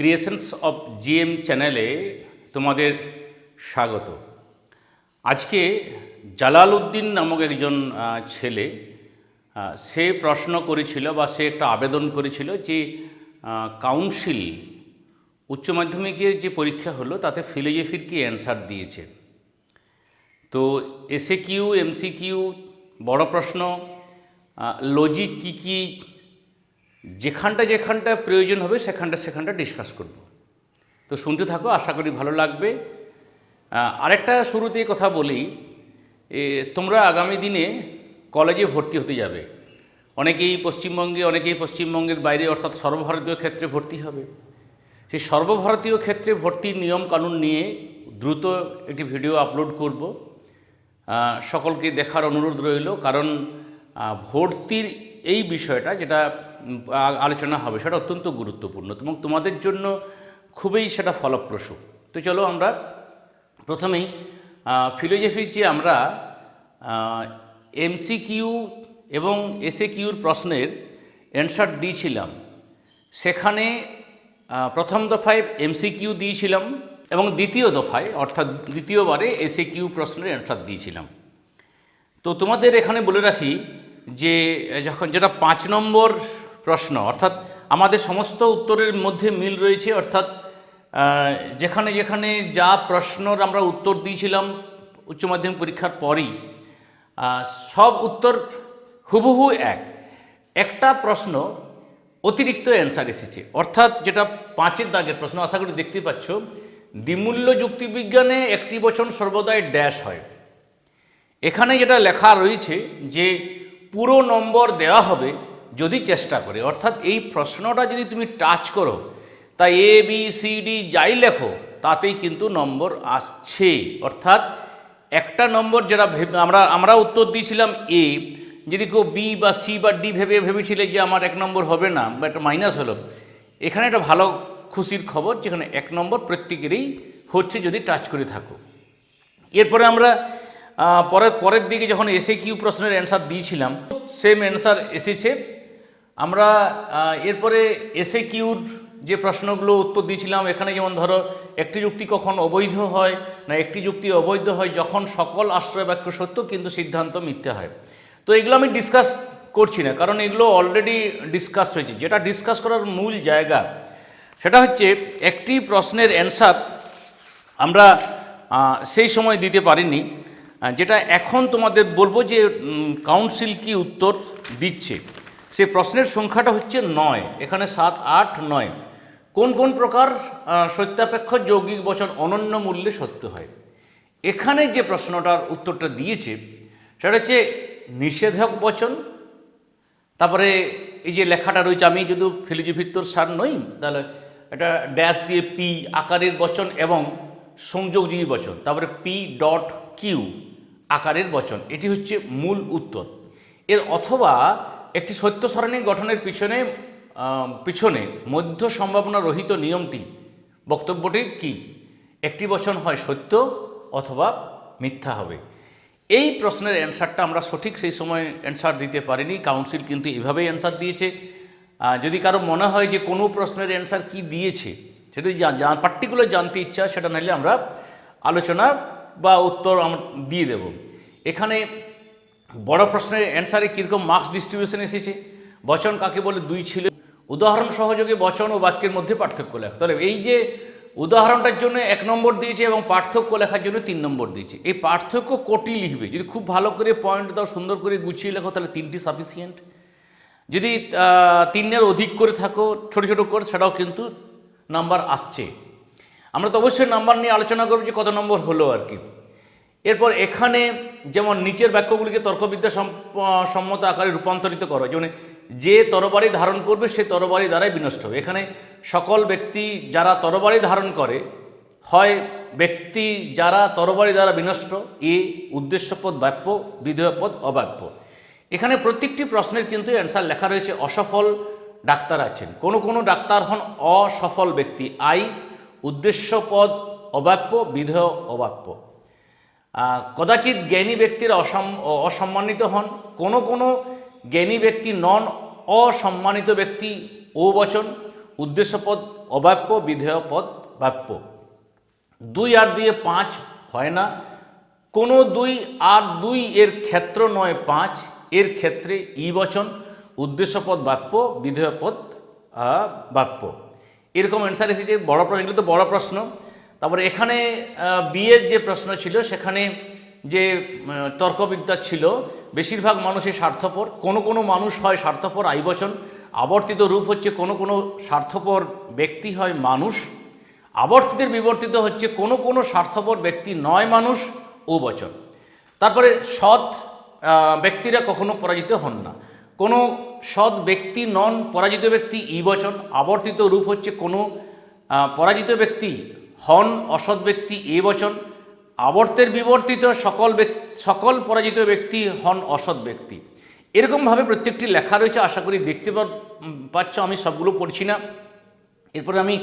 Creations of GM চ্যানেলে তোমাদের স্বাগত। আজকে জালাল উদ্দিন নামক একজন ছেলে সে প্রশ্ন করেছিল বা সে একটা আবেদন করেছিল যে কাউন্সিল, উচ্চ মাধ্যমিকের যে পরীক্ষা হলো তাতে ফিলোজফির কি অ্যান্সার দিয়েছে? তো এসএ কিউ এমসি কিউ বড় প্রশ্ন লজিক কি কি যেখানটা যেখানটা প্রয়োজন হবে, সেখানটা সেখানটা ডিসকাস করব। তো শুনতে থাকো, আশা করি ভালো লাগবে। আরেকটা শুরুতেই কথা বলি তোমরা আগামী দিনে কলেজে ভর্তি হতে যাবে। অনেকেই পশ্চিমবঙ্গে, অনেকেই পশ্চিমবঙ্গের বাইরে, অর্থাৎ সর্বভারতীয় ক্ষেত্রে ভর্তি হবে। সেই সর্বভারতীয় ক্ষেত্রে ভর্তির নিয়ম কানুন নিয়ে দ্রুত একটি ভিডিও আপলোড করব। সকলকে দেখার অনুরোধ রইল, কারণ ভর্তির এই বিষয়টা, যেটা আলোচনা হবে, সেটা অত্যন্ত গুরুত্বপূর্ণ। এবং তোমাদের জন্য খুবই সেটা ফলপ্রসূ। তো চলো আমরা প্রথমেই ফিলোজফির যে আমরা এমসিকিউ এবং এসএ কিউর প্রশ্নের অ্যান্সার দিয়েছিলাম, সেখানে প্রথম দফায় এমসিকিউ দিয়েছিলাম এবং দ্বিতীয় দফায়, অর্থাৎ দ্বিতীয়বারে এসএ কিউ প্রশ্নের অ্যান্সার দিয়েছিলাম। তো তোমাদের এখানে বলে রাখি যে, যখন যেটা পাঁচ নম্বর প্রশ্ন। অর্থাৎ আমাদের সমস্ত উত্তরের মধ্যে মিল রয়েছে, অর্থাৎ যেখানে যেখানে যা প্রশ্নর আমরা উত্তর দিয়েছিলাম উচ্চ মাধ্যমিক পরীক্ষার পরই সব উত্তর হুবহু এক। একটা প্রশ্ন অতিরিক্ত অ্যান্সার এসেছে, অর্থাৎ যেটা পাঁচের দাগের প্রশ্ন, আশা করি দেখতে পাচ্ছ, দ্বিমূল্য যুক্তিবিজ্ঞানে একটি বচন সর্বদাই ড্যাশ হয়। এখানে যেটা লেখা রয়েছে যে পুরো নম্বর দেওয়া হবে যদি চেষ্টা করে, অর্থাৎ এই প্রশ্নটা যদি তুমি টাচ করো তা এ বি সি ডি যাই লেখো, তাতেই কিন্তু নম্বর আসছে। অর্থাৎ একটা নম্বর যেটা ভেবে- আমরা আমরা উত্তর দিয়েছিলাম এ যদি কেউ বি বা সি বা ডি ভেবে ভেবেছিলে যে আমার এক নম্বর হবে না, বা একটা মাইনাস হলো, এখানে একটা ভালো খুশির খবর, যেখানে এক নম্বর প্রত্যেকেরই হচ্ছে যদি টাচ করে থাকো। এরপরে আমরা পরের পরের দিকে যখন এসে কিউ প্রশ্নের অ্যান্সার দিয়েছিলাম সেম অ্যান্সার এসেছে আমরা এরপরে এসে কিউর যে প্রশ্নগুলো উত্তর দিয়েছিলাম, এখানে যেমন ধরো, একটি যুক্তি কখন অবৈধ হয় না একটি যুক্তি অবৈধ হয় যখন সকল আশ্রয় বাক্য সত্য কিন্তু সিদ্ধান্ত মিথ্যে হয়। তো এগুলো আমি ডিসকাস করছি না, কারণ এগুলো অলরেডি ডিসকাস হয়েছে। যেটা ডিসকাস করার মূল জায়গা, সেটা হচ্ছে একটি প্রশ্নের অ্যান্সার আমরা সেই সময় দিতে পারিনি যেটা এখন তোমাদের বলব যে কাউন্সিল কি উত্তর দিচ্ছে। সে প্রশ্নের সংখ্যাটা হচ্ছে নয়, এখানে সাত, আট, নয়। কোন কোন প্রকার সত্যাপেক্ষ যৌগিক বচন অনন্য মূল্যে সত্য হয়? এখানে যে প্রশ্নটার উত্তরটা দিয়েছে, সেটা হচ্ছে নিষেধক বচন, তারপরে এই যে লেখাটা রয়েছে, আমি যদি ফিলোজফিত্তর সার নই, তাহলে এটা ড্যাশ দিয়ে পি আকারের বচন এবং সংযোগজীবী বচন, তারপরে পি ডট কিউ আকারের বচন, এটি হচ্ছে মূল উত্তর। এর অথবা একটি সত্য সারণী গঠনের পিছনে পিছনে মধ্য সম্ভাবনা রহিত নিয়মটি, বক্তব্যটি কি? একটি বচন হয় সত্য অথবা মিথ্যা হবে। এই প্রশ্নের অ্যান্সারটা আমরা সঠিক সেই সময় অ্যান্সার দিতে পারিনি, কাউন্সিল কিন্তু এভাবেই অ্যান্সার দিয়েছে। যদি কারও মনে হয় যে কোনো প্রশ্নের অ্যান্সার কি দিয়েছে, সেটা যদি পার্টিকুলার জানতে ইচ্ছা, সেটা নাহলে আমরা আলোচনা বা উত্তর দিয়ে দেব। এখানে বড় প্রশ্নের অ্যান্সারে কীরকম মার্কস ডিস্ট্রিবিউশন এসেছে? বচন কাকে বলে? দুই ছিল। উদাহরণ সহযোগে বচন ও বাক্যের মধ্যে পার্থক্য লেখা। তাহলে এই যে উদাহরণটার জন্য এক নম্বর দিয়েছে এবং পার্থক্য লেখার জন্য তিন নম্বর দিয়েছে। এই পার্থক্য কোটি লিখবে। যদি খুব ভালো করে পয়েন্ট দাও, সুন্দর করে গুছিয়ে লেখো, তাহলে তিনটি সাফিসিয়েন্ট যদি তিনের অধিক করে থাকো, ছোট ছোট করে, সেটাও কিন্তু নাম্বার আসছে। আমরা তো অবশ্যই নাম্বার নিয়ে আলোচনা করব যে কত নম্বর হলো আর কি। এরপর এখানে যেমন নিচের বাক্যগুলিকে তর্কবিদ্যা সম্মত আকারে রূপান্তরিত করো, যেমন যে তরবারি ধারণ করবে সে তরবারি দ্বারাই বিনষ্ট হবে। এখানে সকল ব্যক্তি যারা তরবারি ধারণ করে, হয় ব্যক্তি যারা তরবারি দ্বারা বিনষ্ট, এ উদ্দেশ্যপদ, বাক্য, বিধেয়পদ, অবাক্য। এখানে প্রত্যেকটি প্রশ্নের কিন্তু অ্যান্সার লেখা রয়েছে, অসফল ডাক্তার আছেন। কোনো কোনো ডাক্তার হন অসফল ব্যক্তি, আই, উদ্দেশ্যপদ, অবাক্য, বিধেয়, অবাক্য। কদাচিৎ জ্ঞানী ব্যক্তির অসম অসম্মানিত হন। কোনো কোনো জ্ঞানী ব্যক্তি নন অসম্মানিত ব্যক্তি ও বচন। উদ্দেশ্যপদ অবাপ্য বিধেয় পদ বাপ্য দুই আর দুইয়ে পাঁচ হয় না। কোনো দুই আর দুই এর ক্ষেত্র নয় পাঁচ। এর ক্ষেত্রে ই বচন, উদ্দেশ্যপদ বাক্য বিধেয় পদ বাক্য। এরকম অ্যান্সার এসেছে। বড় প্রশ্ন তো বড় প্রশ্ন। তারপরে এখানে বিয়ের যে প্রশ্ন ছিল, সেখানে যে তর্কবিদ্যা ছিল, বেশিরভাগ মানুষই স্বার্থপর। কোনো কোনো মানুষ হয় স্বার্থপর আইবচন আবর্তিত রূপ হচ্ছে কোনো কোনো স্বার্থপর ব্যক্তি হয় মানুষ। আবর্তিতের বিবর্তিত হচ্ছে কোনো কোনো স্বার্থপর ব্যক্তি নয় মানুষ, ও বচন। তারপরে সৎ ব্যক্তিরা কখনো পরাজিত হন না। কোনো সৎ ব্যক্তি নন, পরাজিত ব্যক্তি ই বচন। আবর্তিত রূপ হচ্ছে কোনো পরাজিত ব্যক্তি হন অসৎ ব্যক্তি এ বচন। আবর্তের বিবর্তিত সকল সকল পরাজিত ব্যক্তি হন অসৎ ব্যক্তি। এরকমভাবে প্রত্যেকটি লেখা রয়েছে, আশা করি দেখতে পাচ্ছ, আমি সবগুলো পড়ছি না। এরপরে আমি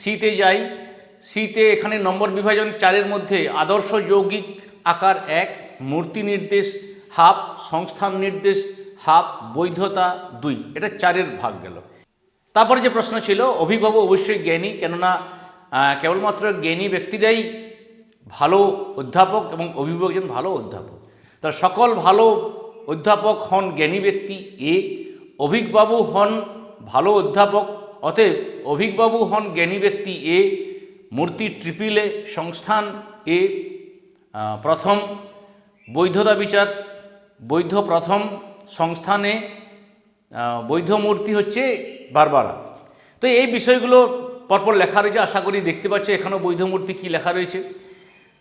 সিতে যাই। সিতে এখানে নম্বর বিভাজন চারের মধ্যে আদর্শ যৌগিক আকার এক, মূর্তি নির্দেশ হাফ, সংস্থান নির্দেশ হাফ, বৈধতা দুই। এটা চারের ভাগ গেল। তারপরে যে প্রশ্ন ছিল, অভিভাবক অবশ্যই জ্ঞানী, কেননা কেবলমাত্র জ্ঞানী ব্যক্তিরাই ভালো অধ্যাপক এবং অভিভাবকজন ভালো অধ্যাপক। তার সকল ভালো অধ্যাপক হন জ্ঞানী ব্যক্তি, এ অভিকবাবু হন ভালো অধ্যাপক, অতএব অভিকবাবু হন জ্ঞানী ব্যক্তি, এ মূর্তি ট্রিপিলে সংস্থান, এ প্রথম বৈধতা বিচার, বৈধ প্রথম সংস্থানে বৈধ মূর্তি হচ্ছে বারবারা। তো এই বিষয়গুলো পরপর লেখা রয়েছে, আশা করি দেখতে পাচ্ছ এখানেও বৈধ মূর্তি কী লেখা রয়েছে।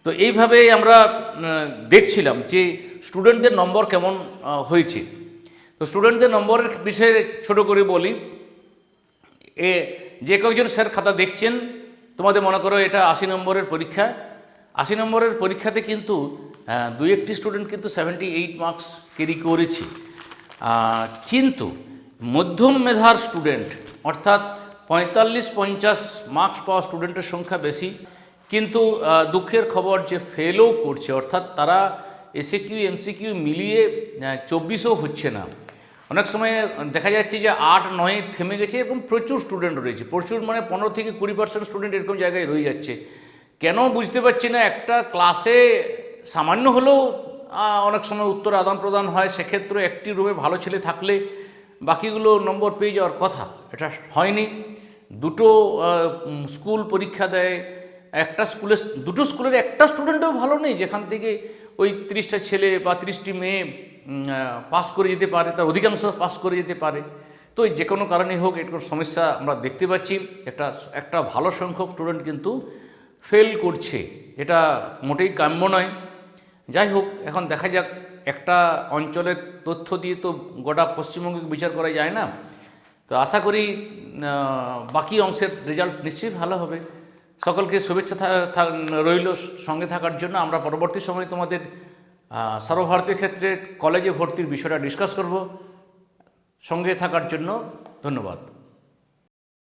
তো এইভাবে আমরা দেখছিলাম যে স্টুডেন্টদের নম্বর কেমন হয়েছে। তো স্টুডেন্টদের নম্বরের বিষয়ে ছোট করে বলি, এ, যে কয়েকজন স্যার খাতা দেখছেন, তোমাদের মনে করো এটা আশি নম্বরের পরীক্ষা। আশি নম্বরের পরীক্ষাতে কিন্তু দুই একটি স্টুডেন্ট কিন্তু সেভেন্টি এইট মার্কস ক্যারি করেছে কিন্তু মধ্যম মেধার স্টুডেন্ট, অর্থাৎ পঁয়তাল্লিশ পঞ্চাশ মার্কস পাওয়া স্টুডেন্টের সংখ্যা বেশি। কিন্তু দুঃখের খবর যে ফেলও করছে, অর্থাৎ তারা এসে কিউ এমসিকিউ মিলিয়ে চব্বিশও হচ্ছে না। অনেক সময় দেখা যাচ্ছে যে আট, নয়ে থেমে গেছে এরকম প্রচুর স্টুডেন্ট রয়েছে। প্রচুর মানে পনেরো থেকে কুড়ি পার্সেন্ট স্টুডেন্ট এরকম জায়গায় রয়ে যাচ্ছে। কেন বুঝতে পারছি না, একটা ক্লাসে সামান্য হলেও অনেক সময় উত্তর আদান প্রদান হয়, সেক্ষেত্রে একটি রুমে ভালো ছেলে থাকলে বাকিগুলো নম্বর পেয়ে যাওয়ার কথা। এটা হয়নি। দুটো স্কুল পরীক্ষা দেয়, একটা স্কুলে, দুটো স্কুলের একটা স্টুডেন্টও ভালো নেই, যেখান থেকে ওই তিরিশটা ছেলে বা তিরিশটি মেয়ে পাস করে যেতে পারে, তার অধিকাংশ পাস করে যেতে পারে। তো যে কোনো কারণে হোক এরকম সমস্যা আমরা দেখতে পাচ্ছি। একটা একটা ভালো সংখ্যক স্টুডেন্ট কিন্তু ফেল করছে। এটা মোটেই কাম্য নয়। যাই হোক, এখন দেখা যাক, একটা অঞ্চলের তথ্য দিয়ে তো গোটা পশ্চিমবঙ্গকে বিচার করা যায় না। তো আশা করি বাকি অংশের রেজাল্ট নিশ্চয়ই ভালো হবে। সকলকে শুভেচ্ছা রইল সঙ্গে থাকার জন্য। আমরা পরবর্তী সময়ে তোমাদের সর্বভারতীয় ক্ষেত্রে কলেজে ভর্তির বিষয়টা ডিসকাস করব। সঙ্গে থাকার জন্য ধন্যবাদ।